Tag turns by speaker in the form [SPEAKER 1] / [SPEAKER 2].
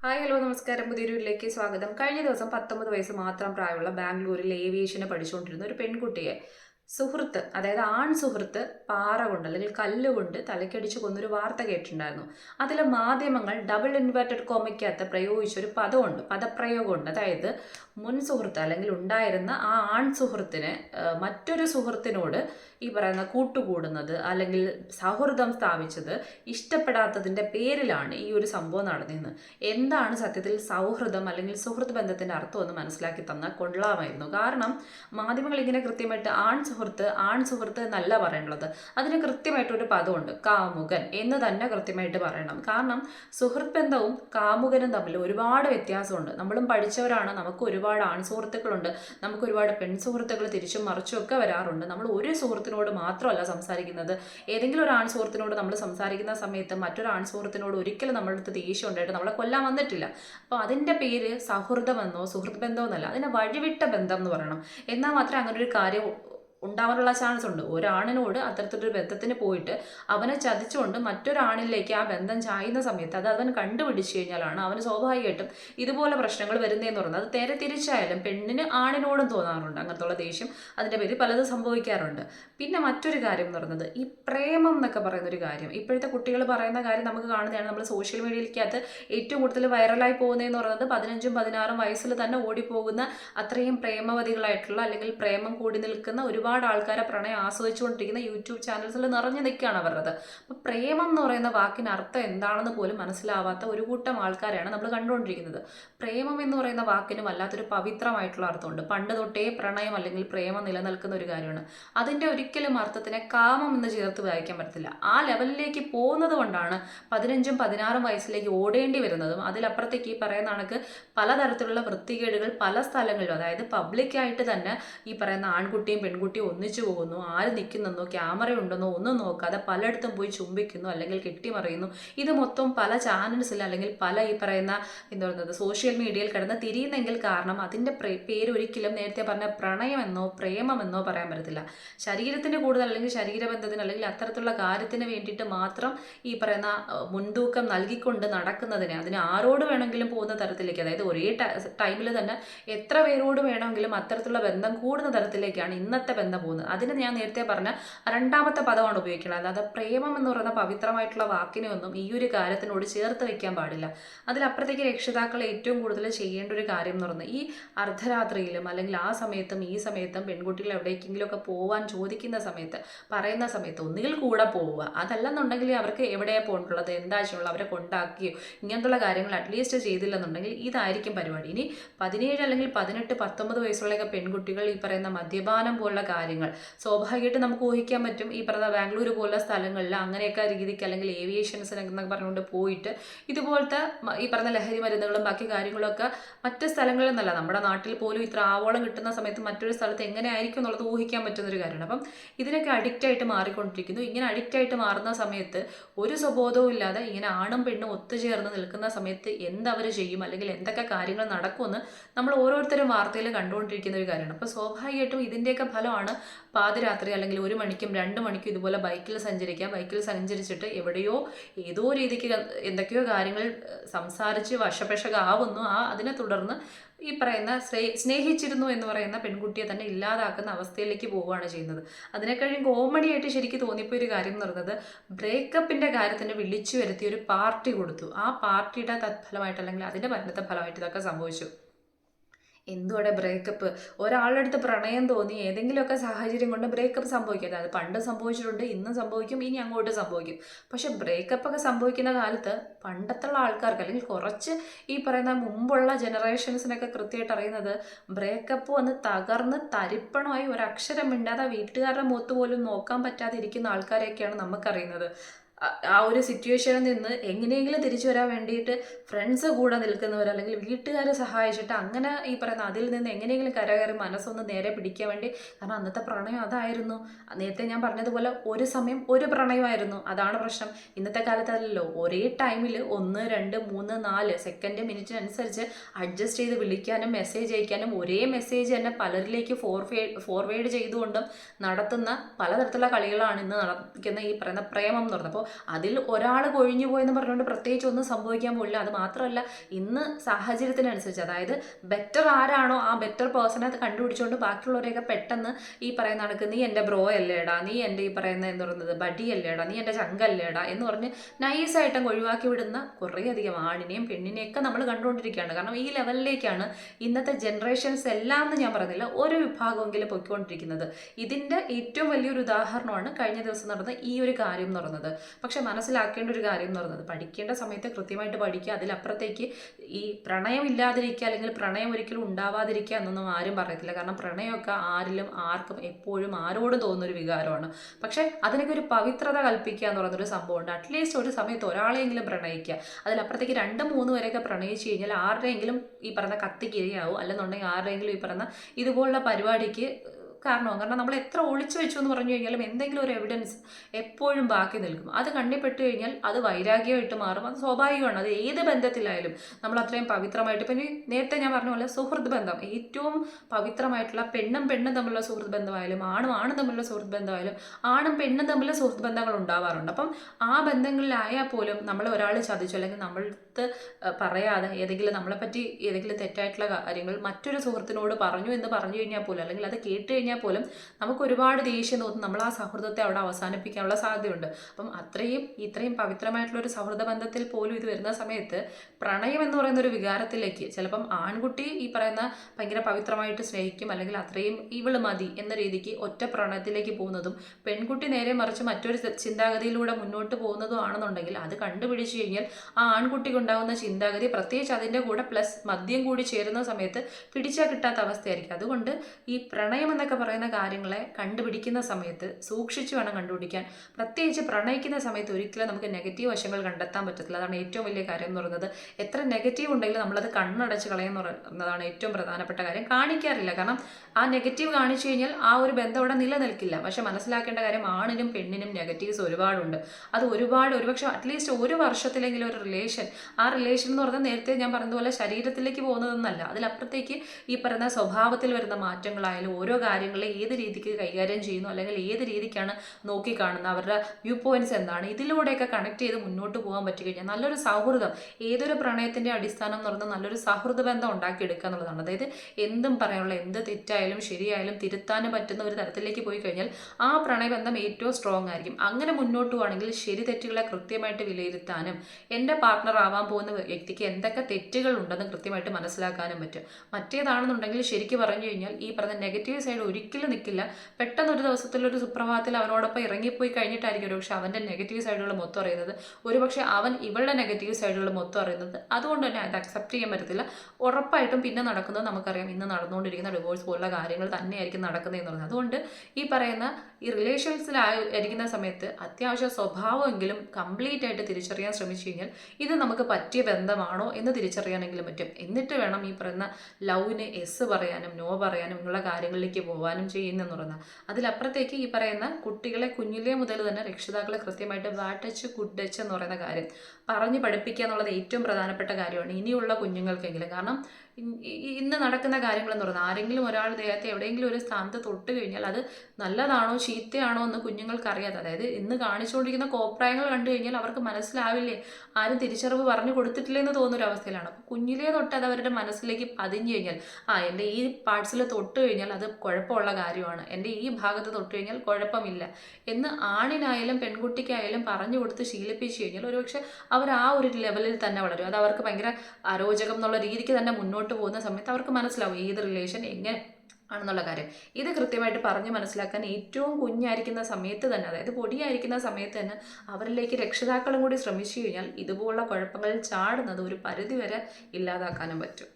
[SPEAKER 1] Hi hello നമസ്കാരം. പുതിയൊരുവിലേക്ക് സ്വാഗതം. കഴിഞ്ഞ ദിവസം പത്തൊമ്പത് വയസ്സ് മാത്രം പ്രായമുള്ള ബാംഗ്ലൂരിൽ ഏവിയേഷന് പഠിച്ചുകൊണ്ടിരുന്ന ഒരു പെൺകുട്ടിയെ സുഹൃത്ത് അതായത് ആൺ സുഹൃത്ത് പാറ കൊണ്ട് അല്ലെങ്കിൽ കല്ലുകൊണ്ട് തലക്കടിച്ച് കൊന്നൊരു വാർത്ത കേട്ടിട്ടുണ്ടായിരുന്നു. അതിൽ മാധ്യമങ്ങൾ ഡബിൾ ഇൻവേർട്ടഡ് കോമയ്ക്കകത്ത് പ്രയോഗിച്ചൊരു പദമുണ്ട്. പദപ്രയോഗമുണ്ട്. അതായത് മുൻ സുഹൃത്ത് അല്ലെങ്കിൽ ഉണ്ടായിരുന്ന ആ ആൺ സുഹൃത്തിന് മറ്റൊരു സുഹൃത്തിനോട് ഈ പറയുന്ന കൂട്ടുകൂടുന്നത് അല്ലെങ്കിൽ സൗഹൃദം സ്ഥാപിച്ചത് ഇഷ്ടപ്പെടാത്തതിന്റെ പേരിലാണ് ഈ ഒരു സംഭവം നടന്നിരുന്നത്. എന്താണ് സത്യത്തിൽ സൗഹൃദം അല്ലെങ്കിൽ സുഹൃത്ത് ബന്ധത്തിന്റെ അർത്ഥം ഒന്ന് മനസ്സിലാക്കി തന്നാൽ കൊള്ളാമായിരുന്നു. കാരണം മാധ്യമങ്ങൾ ഇങ്ങനെ കൃത്യമായിട്ട് ആൺ സുഹൃത്ത് ആൺ സുഹൃത്ത് എന്നല്ല പറയേണ്ടത്. അതിന് കൃത്യമായിട്ടൊരു പദമുണ്ട്. കാമുകൻ എന്ന് തന്നെ കൃത്യമായിട്ട് പറയണം. കാരണം സുഹൃത്ത് ബന്ധവും കാമുകനും തമ്മിൽ ഒരുപാട് വ്യത്യാസമുണ്ട്. നമ്മളും പഠിച്ചവരാണ്. നമുക്ക് ഒരുപാട് ആൺ സുഹൃത്തുക്കളുണ്ട്. നമുക്ക് ഒരുപാട് പെൺ സുഹൃത്തുക്കൾ തിരിച്ചും മറിച്ചും ഒക്കെ വരാറുണ്ട്. നമ്മൾ ഒരു സുഹൃത്തിനോട് മാത്രമല്ല സംസാരിക്കുന്നത്. ഏതെങ്കിലും ഒരു ആൺ സുഹൃത്തിനോട് നമ്മൾ സംസാരിക്കുന്ന സമയത്ത് മറ്റൊരു ആൺ സുഹൃത്തിനോട് ഒരിക്കലും നമ്മുടെ അടുത്ത് ദേഷ്യം ഉണ്ടായിട്ട് നമ്മളെ കൊല്ലാൻ വന്നിട്ടില്ല. അപ്പോൾ അതിന്റെ പേര് സൗഹൃദമെന്നോ സുഹൃത്ത് ബന്ധമെന്നല്ല അതിനെ വഴിവിട്ട ബന്ധം എന്ന് പറയണം. എന്നാൽ മാത്രമേ അങ്ങനെ ഒരു കാര്യം ഉണ്ടാവാനുള്ള ചാൻസ് ഉണ്ട്. ഒരാണിനോട് അത്തരത്തിലൊരു ബന്ധത്തിന് പോയിട്ട് അവനെ ചതിച്ചുകൊണ്ട് മറ്റൊരാണിലേക്ക് ആ ബന്ധം ചായുന്ന സമയത്ത് അത് അവൻ കണ്ടുപിടിച്ചു കഴിഞ്ഞാലാണ് അവന് സ്വാഭാവികമായിട്ടും ഇതുപോലെ പ്രശ്നങ്ങൾ വരുന്നതെന്ന് പറയുന്നത്. അത് നേരെ തിരിച്ചായാലും പെണ്ണിന് ആണിനോടും തോന്നാറുണ്ട്. അങ്ങനത്തുള്ള ദേഷ്യം അതിന്റെ പേരിൽ പലതും സംഭവിക്കാറുണ്ട്. പിന്നെ മറ്റൊരു കാര്യം എന്ന് പറയുന്നത് ഈ പ്രേമം എന്നൊക്കെ പറയുന്ന ഒരു കാര്യം. ഇപ്പോഴത്തെ കുട്ടികൾ പറയുന്ന കാര്യം നമുക്ക് കാണുന്നതാണ്. നമ്മൾ സോഷ്യൽ മീഡിയയിലേക്കകത്ത് ഏറ്റവും കൂടുതൽ വൈറലായി പോകുന്നതെന്ന് പറയുന്നത് പതിനഞ്ചും പതിനാറും വയസ്സിൽ തന്നെ ഓടിപ്പോകുന്ന അത്രയും പ്രേമവതികളായിട്ടുള്ള അല്ലെങ്കിൽ പ്രേമം കൂടി നിൽക്കുന്ന ഒരുപാട് ആൾക്കാരെ പ്രണയം ആസ്വദിച്ചുകൊണ്ടിരിക്കുന്ന യൂട്യൂബ് ചാനൽസിൽ നിറഞ്ഞു നിൽക്കുകയാണ് അവരുടെ അപ്പോൾ പ്രേമം എന്ന് പറയുന്ന വാക്കിന് അർത്ഥം എന്താണെന്ന് പോലും മനസ്സിലാവാത്ത ഒരു കൂട്ടം ആൾക്കാരെയാണ് നമ്മൾ കണ്ടുകൊണ്ടിരിക്കുന്നത്. പ്രേമം എന്ന് പറയുന്ന വാക്കിന് വല്ലാത്തൊരു പവിത്രമായിട്ടുള്ള അർത്ഥമുണ്ട്. പണ്ട് തൊട്ടേ പ്രണയം അല്ലെങ്കിൽ പ്രേമം നിലനിൽക്കുന്ന ഒരു കാര്യമാണ്. അതിന്റെ ഒരിക്കലും അർത്ഥത്തിനെ കാമം എന്ന് ചേർത്ത് വായിക്കാൻ പറ്റത്തില്ല. ആ ലെവലിലേക്ക് പോകുന്നത് കൊണ്ടാണ് പതിനഞ്ചും പതിനാറും വയസ്സിലേക്ക് ഓടേണ്ടി വരുന്നതും അതിലപ്പുറത്തേക്ക് ഈ പറയുന്ന കണക്ക് പലതരത്തിലുള്ള വൃത്തികേടുകൾ പല സ്ഥലങ്ങളിലും അതായത് പബ്ലിക്കായിട്ട് തന്നെ ഈ പറയുന്ന ആൺകുട്ടിയും പെൺകുട്ടിയും ഒന്നിച്ചു പോകുന്നു ആര് നിൽക്കുന്നെന്നോ ക്യാമറ ഉണ്ടെന്നോ ഒന്നും നോക്കാതെ പലയിടത്തും പോയി ചുംബിക്കുന്നു അല്ലെങ്കിൽ കെട്ടിമറിയുന്നു. ഇത് മൊത്തം പല ചാനൽസിൽ അല്ലെങ്കിൽ പല ഈ പറയുന്ന എന്താ പറയുന്നത് സോഷ്യൽ മീഡിയയിൽ കിടന്ന് തിരിയുന്നെങ്കിൽ കാരണം അതിന്റെ പ്രെ- ഒരിക്കലും നേരത്തെ പറഞ്ഞ പ്രണയമെന്നോ പ്രേമമെന്നോ പറയാൻ പറ്റത്തില്ല. ശരീരത്തിന് കൂടുതൽ അല്ലെങ്കിൽ ശരീരബന്ധത്തിന് അല്ലെങ്കിൽ അത്തരത്തിലുള്ള കാര്യത്തിന് വേണ്ടിയിട്ട് മാത്രം ഈ പറയുന്ന മുൻതൂക്കം നൽകിക്കൊണ്ട് നടക്കുന്നതിന് അതിന് ആരോട് വേണമെങ്കിലും പോകുന്ന തരത്തിലേക്ക് അതായത് ഒരേ ടൈമിൽ തന്നെ എത്ര പേരോട് വേണമെങ്കിലും അത്തരത്തിലുള്ള ബന്ധം കൂടുന്ന തരത്തിലേക്കാണ് ഇന്നത്തെ ബന്ധം പോകുന്നത്. അതിന് ഞാൻ നേരത്തെ പറഞ്ഞ രണ്ടാമത്തെ പദമാണ് ഉപയോഗിക്കുന്നത്. അല്ലാതെ പ്രേമം എന്ന് പറയുന്ന പവിത്രമായിട്ടുള്ള വാക്കിനെ ഒന്നും ഈ ഒരു കാര്യത്തിനോട് ചേർത്ത് വെക്കാൻ പാടില്ല. അതിലപ്പുറത്തേക്ക് രക്ഷിതാക്കൾ ഏറ്റവും കൂടുതൽ ചെയ്യേണ്ട ഒരു കാര്യം എന്ന് പറയുന്നത് ഈ അർദ്ധരാത്രിയിലും അല്ലെങ്കിൽ ആ സമയത്തും ഈ സമയത്തും പെൺകുട്ടികൾ എവിടേക്കെങ്കിലും ഒക്കെ പോവാൻ ചോദിക്കുന്ന സമയത്ത് പറയുന്ന സമയത്ത് ഒന്നുകിൽ കൂടെ പോവുക. അതല്ലെന്നുണ്ടെങ്കിൽ അവർക്ക് എവിടെയാണ് പോകേണ്ടുള്ളത് എന്താ ആവശ്യമുള്ളത്? അവരെ കൊണ്ടാക്കുകയോ ഇങ്ങനത്തുള്ള കാര്യങ്ങൾ അറ്റ്ലീസ്റ്റ് ചെയ്തില്ലെന്നുണ്ടെങ്കിൽ ഇതായിരിക്കും പരിപാടി. ഇനി പതിനേഴ് അല്ലെങ്കിൽ പതിനെട്ട് പത്തൊമ്പത് വയസ്സുള്ള പെൺകുട്ടികൾ ഈ പറയുന്ന മദ്യപാനം പോലുള്ള കാര്യങ്ങൾ. സ്വാഭാവികമായിട്ട് നമുക്ക് ഊഹിക്കാൻ പറ്റും ഈ പറഞ്ഞ ബാംഗ്ലൂർ പോലുള്ള സ്ഥലങ്ങളിൽ അങ്ങനെയൊക്കെ രീതിക്ക് അല്ലെങ്കിൽ ഏവിയേഷൻസ് എന്നൊക്കെ പറഞ്ഞുകൊണ്ട് പോയിട്ട് ഇതുപോലത്തെ ഈ പറഞ്ഞ ലഹരി മരുന്നുകളും ബാക്കി കാര്യങ്ങളൊക്കെ മറ്റ് സ്ഥലങ്ങളിൽ നിന്നല്ല നമ്മുടെ നാട്ടിൽ പോലും ഇത്ര ആവോളം കിട്ടുന്ന സമയത്ത് മറ്റൊരു സ്ഥലത്ത് എങ്ങനെ ആയിരിക്കും എന്നുള്ളത് ഊഹിക്കാൻ പറ്റുന്ന ഒരു കാര്യമാണ്. അപ്പം ഇതിനൊക്കെ അഡിക്റ്റ് ആയിട്ട് മാറിക്കൊണ്ടിരിക്കുന്നു. ഇങ്ങനെ അഡിക്റ്റ് ആയിട്ട് മാറുന്ന സമയത്ത് ഒരു സ്വബോധവും ഇല്ലാതെ ഇങ്ങനെ ആണും പെണ്ണും ഒത്തുചേർന്ന് നിൽക്കുന്ന സമയത്ത് എന്തവർ ചെയ്യും? അല്ലെങ്കിൽ എന്തൊക്കെ കാര്യങ്ങൾ നടക്കുമെന്ന് നമ്മൾ ഓരോരുത്തരും വാർത്തയിൽ കണ്ടുകൊണ്ടിരിക്കുന്ന ഒരു കാര്യമാണ്. അപ്പോൾ സ്വാഭാവികമായിട്ടും ഇതിന്റെയൊക്കെ ഫലമാണ് പാതിരാത്രി അല്ലെങ്കിൽ ഒരു മണിക്കും രണ്ട് മണിക്കും ഇതുപോലെ ബൈക്കിൽ സഞ്ചരിക്കുക ബൈക്കിൽ സഞ്ചരിച്ചിട്ട് എവിടെയോ ഏതോ രീതിക്ക് എന്തൊക്കെയോ കാര്യങ്ങൾ സംസാരിച്ച് വശപേഷകാവുന്നു ആ അതിനെ തുടർന്ന് ഈ പറയുന്ന സ്നേഹിച്ചിരുന്നു എന്ന് പറയുന്ന പെൺകുട്ടിയെ തന്നെ ഇല്ലാതാക്കുന്ന അവസ്ഥയിലേക്ക് പോവുകയാണ് ചെയ്യുന്നത്. അതിനെക്കഴിഞ്ഞ് കോമഡിയായിട്ട് ശരിക്കും തോന്നിപ്പോയ ഒരു കാര്യം എന്ന് പറയുന്നത് ബ്രേക്കപ്പിന്റെ കാര്യത്തിന് വിളിച്ചു വരുത്തി ഒരു പാർട്ടി കൊടുത്തു. ആ പാർട്ടിയുടെ തത്ഫലമായിട്ട് അല്ലെങ്കിൽ അതിന്റെ പരിണത ഫലമായിട്ട് ഇതൊക്കെ സംഭവിച്ചു. എന്തുവാടെ ബ്രേക്കപ്പ് ഒരാളുടെ അടുത്ത് പ്രണയം തോന്നി ഏതെങ്കിലുമൊക്കെ സാഹചര്യം കൊണ്ട് ബ്രേക്കപ്പ് സംഭവിക്കരുത്. അത് പണ്ട് സംഭവിച്ചിട്ടുണ്ട് ഇന്നും സംഭവിക്കും ഇനി അങ്ങോട്ട് സംഭവിക്കും. പക്ഷെ ബ്രേക്കപ്പ് ഒക്കെ സംഭവിക്കുന്ന കാലത്ത് പണ്ടത്തുള്ള ആൾക്കാർക്ക് അല്ലെങ്കിൽ കുറച്ച് ഈ പറയുന്ന മുമ്പുള്ള ജനറേഷൻസിനൊക്കെ കൃത്യമായിട്ട് അറിയുന്നത് ബ്രേക്കപ്പ് വന്ന് തകർന്ന് തരിപ്പണമായി ഒരക്ഷരം മിണ്ടാതെ വീട്ടുകാരുടെ മുഖത്ത് പോലും നോക്കാൻ പറ്റാതിരിക്കുന്ന ആൾക്കാരെയൊക്കെയാണ് നമുക്കറിയുന്നത്. ആ- ഒരു സിറ്റുവേഷനിൽ നിന്ന് എങ്ങനെയെങ്കിലും തിരിച്ചു വരാൻ വേണ്ടിയിട്ട് ഫ്രണ്ട്സ് കൂടെ നിൽക്കുന്നവർ അല്ലെങ്കിൽ വീട്ടുകാരെ സഹായിച്ചിട്ട് അങ്ങനെ ഈ പറയുന്ന അതിൽ നിന്ന് എങ്ങനെയെങ്കിലും കരകയറി മനസ്സൊന്ന് നേരെ പിടിക്കാൻ വേണ്ടി കാരണം അന്നത്തെ പ്രണയം അതായിരുന്നു. നേരത്തെ ഞാൻ പറഞ്ഞതുപോലെ ഒരു സമയം ഒരു പ്രണയമായിരുന്നു. അതാണ് പ്രശ്നം. ഇന്നത്തെ കാലത്ത് അല്ലല്ലോ ഒരേ ടൈമിൽ ഒന്ന് രണ്ട് മൂന്ന് നാല് സെക്കൻഡ് മിനിറ്റിനനുസരിച്ച് അഡ്ജസ്റ്റ് ചെയ്ത് വിളിക്കാനും മെസ്സേജ് അയക്കാനും ഒരേ മെസ്സേജ് തന്നെ പലരിലേക്ക് ഫോർവേഡ് ഫോർവേഡ് ചെയ്തുകൊണ്ടും നടത്തുന്ന പലതരത്തിലുള്ള കളികളാണ് ഇന്ന് നടക്കുന്ന ഈ പറയുന്ന പ്രേമം എന്ന് പറഞ്ഞത് അപ്പോൾ അതിൽ ഒരാൾ കൊഴിഞ്ഞു പോയെന്ന് പറഞ്ഞുകൊണ്ട് പ്രത്യേകിച്ച് ഒന്നും സംഭവിക്കാൻ പോകില്ല അത് മാത്രമല്ല ഇന്ന് സാഹചര്യത്തിനനുസരിച്ച് അതായത് ബെറ്റർ ആരാണോ ആ ബെറ്റർ പേഴ്സണെ കണ്ടുപിടിച്ചുകൊണ്ട് ബാക്കിയുള്ളവരെയൊക്കെ പെട്ടെന്ന് ഈ പറയുന്ന കണക്ക് നീ എന്റെ ബ്രോ അല്ലേടാ നീ എന്റെ ഈ പറയുന്ന എന്ന് പറയുന്നത് ബഡി അല്ലേടാ നീ എന്റെ ചങ്കല്ലേടാ എന്ന് പറഞ്ഞ് നൈസായിട്ടും ഒഴിവാക്കി വിടുന്ന കുറേയധികം ആണിനെയും പെണ്ണിനെയൊക്കെ നമ്മൾ കണ്ടുകൊണ്ടിരിക്കുകയാണ്. കാരണം ഈ ലെവലിലേക്കാണ് ഇന്നത്തെ ജനറേഷൻസ് എല്ലാം എന്ന് ഞാൻ പറഞ്ഞില്ല ഒരു വിഭാഗമെങ്കിലും പൊയ്ക്കൊണ്ടിരിക്കുന്നത്. ഇതിന്റെ ഏറ്റവും വലിയൊരു ഉദാഹരണമാണ് കഴിഞ്ഞ ദിവസം നടന്ന ഈ ഒരു കാര്യം എന്ന് പറയുന്നത്. പക്ഷെ മനസ്സിലാക്കേണ്ട ഒരു കാര്യം എന്ന് പറയുന്നത് പഠിക്കേണ്ട സമയത്ത് കൃത്യമായിട്ട് പഠിക്കുക അതിലപ്പുറത്തേക്ക് ഈ പ്രണയം ഇല്ലാതിരിക്കുക അല്ലെങ്കിൽ പ്രണയം ഒരിക്കലും ഉണ്ടാവാതിരിക്കുക എന്നൊന്നും ആരും പറയത്തില്ല. കാരണം പ്രണയമൊക്കെ ആരിലും ആർക്കും എപ്പോഴും ആരോടും തോന്നുന്ന ഒരു വികാരമാണ്. പക്ഷെ അതിനൊക്കെ ഒരു പവിത്രത കൽപ്പിക്കുക എന്ന് പറയുന്നൊരു സംഭവമുണ്ട്. അറ്റ്ലീസ്റ്റ് ഒരു സമയത്ത് ഒരാളെയെങ്കിലും പ്രണയിക്കുക. അതിലപ്പുറത്തേക്ക് രണ്ട് മൂന്ന് വരെയൊക്കെ പ്രണയിച്ചു കഴിഞ്ഞാൽ ആരുടെയെങ്കിലും ഈ പറഞ്ഞ കത്തിക്കിരയാവും? അല്ലെന്നുണ്ടെങ്കിൽ ആരുടെയെങ്കിലും ഈ പറഞ്ഞ ഇതുപോലുള്ള പരിപാടിക്ക് കാരണമാകും കാരണം നമ്മൾ എത്ര ഒളിച്ചു വെച്ചു എന്ന് പറഞ്ഞു കഴിഞ്ഞാലും എന്തെങ്കിലും ഒരു എവിഡൻസ് എപ്പോഴും ബാക്കി നിൽക്കും. അത് കണ്ണിപ്പെട്ട് കഴിഞ്ഞാൽ അത് വൈരാഗ്യമായിട്ട് മാറും. അത് സ്വാഭാവികമാണ്. അത് ഏത് ബന്ധത്തിലായാലും നമ്മൾ അത്രയും പവിത്രമായിട്ട് പിന്നെ നേരത്തെ ഞാൻ പറഞ്ഞ പോലെ സുഹൃത്ത് ബന്ധം. ഏറ്റവും പവിത്രമായിട്ടുള്ള പെണ്ണും പെണ്ണും തമ്മിലുള്ള സുഹൃത്ത് ബന്ധമായാലും ആണും ആണും തമ്മിലുള്ള സുഹൃത്ത് ബന്ധമായാലും ആണും പെണ്ണും തമ്മിലുള്ള സുഹൃത്ത് ബന്ധങ്ങൾ ഉണ്ടാവാറുണ്ട്. അപ്പം ആ ബന്ധങ്ങളിലായാൽ പോലും നമ്മൾ ഒരാൾ ചതിച്ചു അല്ലെങ്കിൽ നമ്മൾക്ക് പറയാതെ ഏതെങ്കിലും നമ്മളെ പറ്റി ഏതെങ്കിലും തെറ്റായിട്ടുള്ള കാര്യങ്ങൾ മറ്റൊരു സുഹൃത്തിനോട് പറഞ്ഞു എന്ന് പറഞ്ഞു കഴിഞ്ഞാൽ പോലും അല്ലെങ്കിൽ അത് കേട്ട് കഴിഞ്ഞാൽ പോലും നമുക്ക് ഒരുപാട് ദേഷ്യം തോന്നും. നമ്മൾ ആ സൗഹൃദത്തെ അവിടെ അവസാനിപ്പിക്കാനുള്ള സാധ്യതയുണ്ട്. അപ്പം അത്രയും ഇത്രയും പവിത്രമായിട്ടുള്ള ഒരു സൗഹൃദ ബന്ധത്തിൽ പോലും ഇത് വരുന്ന സമയത്ത് പ്രണയം എന്ന് പറയുന്ന ഒരു വികാരത്തിലേക്ക് ചിലപ്പം ആൺകുട്ടി ഈ പറയുന്ന ഭയങ്കര പവിത്രമായിട്ട് സ്നേഹിക്കും അല്ലെങ്കിൽ അത്രയും ഇവൾ മതി എന്ന രീതിക്ക് ഒറ്റ പ്രണയത്തിലേക്ക് പോകുന്നതും പെൺകുട്ടി നേരെ മറിച്ച് മറ്റൊരു ചിന്താഗതിയിലൂടെ മുന്നോട്ട് പോകുന്നതും ആണെന്നുണ്ടെങ്കിൽ അത് കണ്ടുപിടിച്ചു കഴിഞ്ഞാൽ ആ ആൺകുട്ടിക്ക് ഉണ്ടാകുന്ന ചിന്താഗതി പ്രത്യേകിച്ച് അതിന്റെ കൂടെ പ്ലസ് മദ്യം കൂടി ചേരുന്ന സമയത്ത് പിടിച്ചാൽ കിട്ടാത്ത അവസ്ഥയായിരിക്കും. അതുകൊണ്ട് ഈ പ്രണയം എന്നൊക്കെ പറയുന്ന കാര്യങ്ങളെ കണ്ടുപിടിക്കുന്ന സമയത്ത് സൂക്ഷിച്ച് വേണം കണ്ടുപിടിക്കാൻ. പ്രത്യേകിച്ച് പ്രണയിക്കുന്ന സമയത്ത് ഒരിക്കലും നമുക്ക് നെഗറ്റീവ് വശങ്ങൾ കണ്ടെത്താൻ പറ്റത്തില്ല. അതാണ് ഏറ്റവും വലിയ കാര്യം എന്ന് പറയുന്നത്. എത്ര നെഗറ്റീവ് ഉണ്ടെങ്കിലും നമ്മളത് കണ്ണടച്ച് കളയെന്ന് പറയുന്നതാണ് ഏറ്റവും പ്രധാനപ്പെട്ട കാര്യം. കാണിക്കാറില്ല. കാരണം ആ നെഗറ്റീവ് കാണിച്ചു കഴിഞ്ഞാൽ ആ ഒരു ബന്ധം അവിടെ നിലനിൽക്കില്ല. പക്ഷെ മനസ്സിലാക്കേണ്ട കാര്യം ആണിനും പെണ്ണിനും നെഗറ്റീവ്സ് ഒരുപാടുണ്ട്. അത് ഒരുപാട് ഒരുപക്ഷെ അറ്റ്ലീസ്റ്റ് ഒരു വർഷത്തിലെങ്കിലും ഒരു റിലേഷൻ ആ റിലേഷൻ എന്ന് പറഞ്ഞാൽ നേരത്തെ ഞാൻ പറഞ്ഞതുപോലെ ശരീരത്തിലേക്ക് പോകുന്നതെന്നല്ല. അതിലപ്പുറത്തേക്ക് ഈ പറയുന്ന സ്വഭാവത്തിൽ വരുന്ന മാറ്റങ്ങളായാലും ഓരോ കാര്യങ്ങളെ ഏത് രീതിക്ക് കൈകാര്യം ചെയ്യുന്നു അല്ലെങ്കിൽ ഏത് രീതിക്കാണ് നോക്കിക്കാണുന്നത് അവരുടെ വ്യൂ പോയിന്റ്സ് എന്താണ് ഇതിലൂടെയൊക്കെ കണക്ട് ചെയ്ത് മുന്നോട്ട് പോകാൻ പറ്റി കഴിഞ്ഞാൽ നല്ലൊരു സൗഹൃദം ഏതൊരു പ്രണയത്തിന്റെ അടിസ്ഥാനം എന്ന് പറഞ്ഞാൽ നല്ലൊരു സൗഹൃദ ബന്ധം ഉണ്ടാക്കിയെടുക്കുക എന്നുള്ളതാണ്. അതായത് എന്തും പറയാനുള്ള എന്ത് തെറ്റായാലും ശരിയായാലും തിരുത്താനും പറ്റുന്ന ഒരു തരത്തിലേക്ക് പോയി കഴിഞ്ഞാൽ ആ പ്രണയബന്ധം ഏറ്റവും സ്ട്രോങ് ആയിരിക്കും. അങ്ങനെ മുന്നോട്ട് പോകുകയാണെങ്കിൽ ശരി തെറ്റുകളെ കൃത്യമായിട്ട് വിലയിരുത്താനും എന്റെ പാർട്ട്ണർ ആവാൻ പോകുന്ന വ്യക്തിക്ക് എന്തൊക്കെ തെറ്റുകൾ ഉണ്ടെന്ന് കൃത്യമായിട്ട് മനസ്സിലാക്കാനും പറ്റും. മറ്റേതാണെന്നുണ്ടെങ്കിൽ ശരിക്കും പറഞ്ഞു കഴിഞ്ഞാൽ ഈ പറഞ്ഞ നെഗറ്റീവ് സൈഡ് ഒരിക്കലും നിൽക്കില്ല. പെട്ടെന്ന് ഒരു ദിവസത്തിൽ ഒരു സുപ്രഭാതത്തിൽ അവനോടൊപ്പം ഇറങ്ങിപ്പോയി കഴിഞ്ഞിട്ടായിരിക്കും പക്ഷേ അവന്റെ നെഗറ്റീവ് സൈഡുകൾ മൊത്തം അറിയുന്നത്. ഒരുപക്ഷെ അവൻ ഇവളുടെ നെഗറ്റീവ് സൈഡുകൾ മൊത്തം അറിയുന്നത്. അതുകൊണ്ട് തന്നെ അത് അക്സെപ്റ്റ് ചെയ്യാൻ പറ്റത്തില്ല. ഉറപ്പായിട്ടും പിന്നെ നടക്കുന്നത് നമുക്കറിയാം ഇന്ന് നടന്നുകൊണ്ടിരിക്കുന്ന ഡിവോഴ്സ് പോലുള്ള കാര്യങ്ങൾ തന്നെയായിരിക്കും നടക്കുന്നത് എന്ന് പറയുന്നത്. അതുകൊണ്ട് ഈ പറയുന്ന ഈ റിലേഷൻസിലായിരിക്കുന്ന സമയത്ത് അത്യാവശ്യ സ്വഭാവമെങ്കിലും കംപ്ലീറ്റ് ആയിട്ട് തിരിച്ചറിയാൻ ശ്രമിച്ചു കഴിഞ്ഞാൽ ഇത് നമുക്ക് പറ്റിയ ബന്ധമാണോ എന്ന് തിരിച്ചറിയാനെങ്കിലും പറ്റും. എന്നിട്ട് വേണം ഈ പറയുന്ന ലവിന് എസ് പറയാനും നോ പറയാനും ഇങ്ങനെയുള്ള കാര്യങ്ങളിലേക്ക് പോകാനും ചെയ്യുന്നെന്ന് പറയുന്നത്. അതിലപ്പുറത്തേക്ക് ഈ പറയുന്ന കുട്ടികളെ കുഞ്ഞിലേ മുതൽ തന്നെ രക്ഷിതാക്കളെ കൃത്യമായിട്ട് ബാഡ് ടച്ച് ഗുഡ് ടച്ച് എന്ന് പറയുന്ന കാര്യം പറഞ്ഞ് പഠിപ്പിക്കുക എന്നുള്ളത് ഏറ്റവും പ്രധാനപ്പെട്ട കാര്യമാണ് ഇനിയുള്ള കുഞ്ഞുങ്ങൾക്കെങ്കിലും. കാരണം ഇന്ന് നടക്കുന്ന കാര്യങ്ങൾ എന്ന് പറയുന്നത് ആരെങ്കിലും ഒരാൾ ദേഹത്തെ എവിടെയെങ്കിലും ഒരു സ്ഥാനത്ത് തൊട്ട് കഴിഞ്ഞാൽ അത് നല്ലതാണോ ചീത്തയാണോ എന്ന് കുഞ്ഞുങ്ങൾക്ക് അറിയാതെ അതായത് ഇന്ന് കാണിച്ചുകൊണ്ടിരിക്കുന്ന കോപ്രായങ്ങൾ കണ്ടു കഴിഞ്ഞാൽ അവർക്ക് മനസ്സിലാവില്ലേ ആരും തിരിച്ചറിവ് പറഞ്ഞു കൊടുത്തിട്ടില്ല എന്ന് തോന്നുന്ന ഒരു അവസ്ഥയിലാണ്. അപ്പോൾ കുഞ്ഞിലേ തൊട്ട് അത് അവരുടെ മനസ്സിലേക്ക് പതിഞ്ഞു കഴിഞ്ഞാൽ ആ എന്റെ ഈ പാർട്സിൽ തൊട്ട് കഴിഞ്ഞാൽ അത് കുഴപ്പമുള്ള കാര്യമാണ് എന്റെ ഈ ഭാഗത്ത് തൊട്ട് കഴിഞ്ഞാൽ കുഴപ്പമില്ല എന്ന് ആണിനായാലും പെൺകുട്ടിക്കായാലും പറഞ്ഞു കൊടുത്ത് ശീലിപ്പിച്ചു കഴിഞ്ഞാൽ ഒരുപക്ഷെ അവർ ആ ഒരു ലെവലിൽ തന്നെ വളരും. അത് അവർക്ക് ഭയങ്കര അരോചകം എന്നുള്ള രീതിക്ക് തന്നെ മുന്നോട്ട് പോകുന്ന സമയത്ത് അവർക്ക് മനസ്സിലാവും ഏത് റിലേഷൻ എങ്ങനെ ആണെന്നുള്ള കാര്യം. ഇത് കൃത്യമായിട്ട് പറഞ്ഞ് മനസ്സിലാക്കാൻ ഏറ്റവും കുഞ്ഞായിരിക്കുന്ന സമയത്ത് തന്നെ അതായത് പൊടിയായിരിക്കുന്ന സമയത്ത് തന്നെ അവരിലേക്ക് രക്ഷിതാക്കളും കൂടി ശ്രമിച്ചു കഴിഞ്ഞാൽ ഇതുപോലുള്ള കുഴപ്പങ്ങളിൽ ചാടുന്നത് ഒരു പരിധിവരെ ഇല്ലാതാക്കാനും പറ്റും.